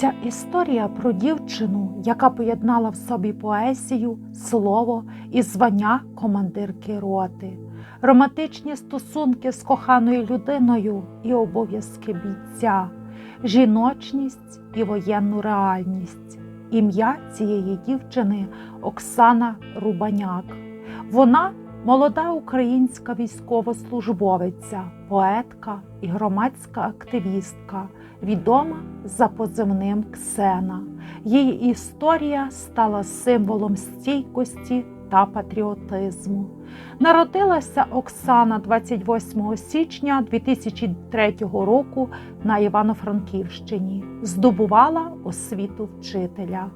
Ця історія про дівчину, яка поєднала в собі поезію, слово і звання командирки роти, романтичні стосунки з коханою людиною і обов'язки бійця, жіночність і воєнну реальність. Ім'я цієї дівчини Оксана Рубаняк. Вона молода українська військовослужбовиця, поетка і громадська активістка, відома за позивним Ксена. Її історія стала символом стійкості та патріотизму. Народилася Оксана 28 січня 2003 року на Івано-Франківщині, здобувала освіту вчителя.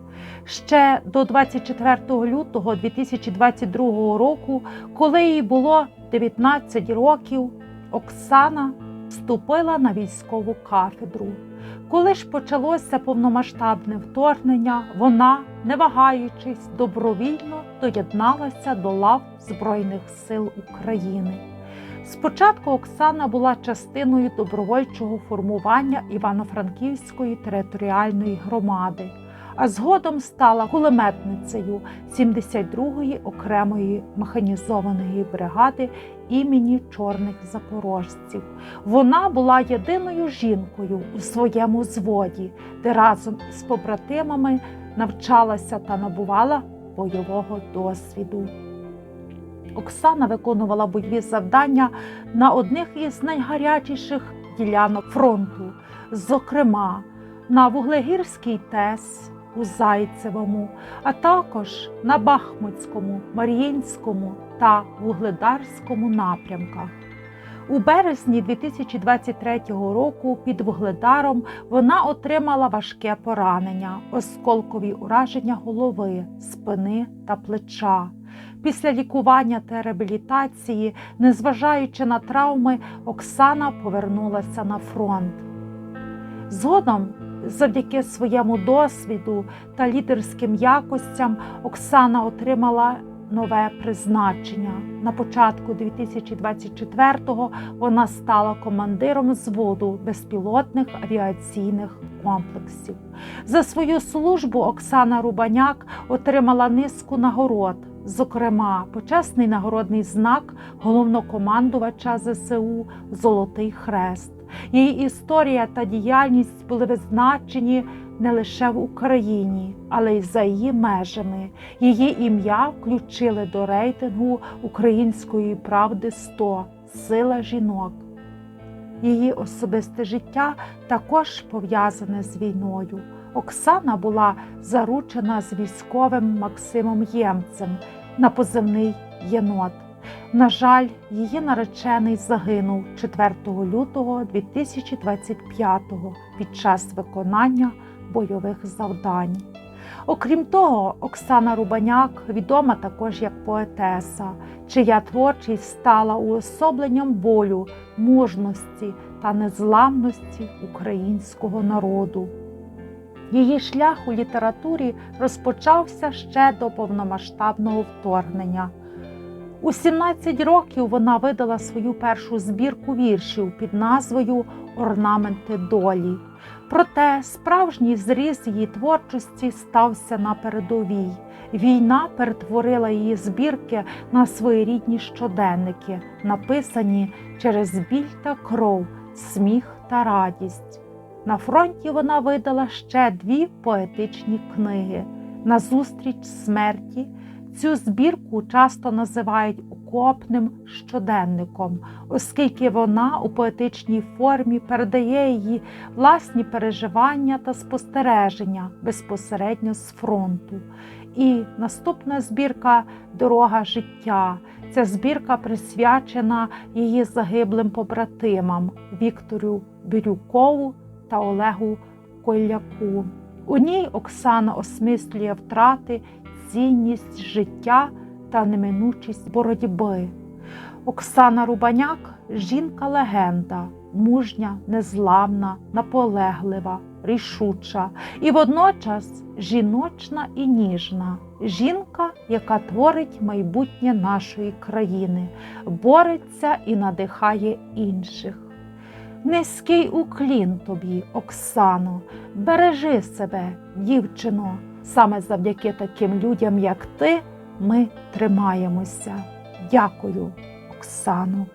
Ще до 24 лютого 2022 року, коли їй було 19 років, Оксана вступила на військову кафедру. Коли ж почалося повномасштабне вторгнення, вона, не вагаючись, добровільно доєдналася до лав Збройних сил України. Спочатку Оксана була частиною добровольчого формування Івано-Франківської територіальної громади, а згодом стала кулеметницею 72-ї окремої механізованої бригади імені чорних запорожців. Вона була єдиною жінкою у своєму зводі, де разом з побратимами навчалася та набувала бойового досвіду. Оксана виконувала бойові завдання на одних із найгарячіших ділянок фронту, зокрема на Вуглегірській ТЕС у Зайцевому, а також на Бахмутському, Мар'їнському та Вугледарському напрямках. У березні 2023 року під Вугледаром вона отримала важке поранення, осколкові ураження голови, спини та плеча. Після лікування та реабілітації, незважаючи на травми, Оксана повернулася на фронт. Згодом, завдяки своєму досвіду та лідерським якостям, Оксана отримала нове призначення. На початку 2024-го вона стала командиром зводу безпілотних авіаційних комплексів. За свою службу Оксана Рубаняк отримала низку нагород. Зокрема, почесний нагородний знак головнокомандувача ЗСУ Золотий Хрест. Її історія та діяльність були визначені не лише в Україні, але й за її межами. Її ім'я включили до рейтингу української правди 100 Сила жінок. Її особисте життя також пов'язане з війною. Оксана була заручена з військовим Максимом Ємцем на позивний єнот. На жаль, її наречений загинув 4 лютого 2025-го під час виконання бойових завдань. Окрім того, Оксана Рубаняк відома також як поетеса, чия творчість стала уособленням болю, мужності та незламності українського народу. Її шлях у літературі розпочався ще до повномасштабного вторгнення. У 17 років вона видала свою першу збірку віршів під назвою Орнаменти долі. Проте справжній зріз її творчості стався на передовій. Війна перетворила її збірки на своєрідні щоденники, написані через біль та кров, сміх та радість. На фронті вона видала ще дві поетичні книги Назустріч смерті. Цю збірку часто називають окопним щоденником, оскільки вона у поетичній формі передає її власні переживання та спостереження безпосередньо з фронту. І наступна збірка Дорога життя. Ця збірка присвячена її загиблим побратимам Віктору Бірюкову та Олегу Коляку. У ній Оксана осмислює втрати цінність життя та неминучість боротьби. Оксана Рубаняк жінка-легенда, мужня, незламна, наполеглива, рішуча і водночас жіночна і ніжна. Жінка, яка творить майбутнє нашої країни, бореться і надихає інших. Низький уклін тобі, Оксано, бережи себе, дівчино. Саме завдяки таким людям, як ти, ми тримаємося. Дякую, Оксано.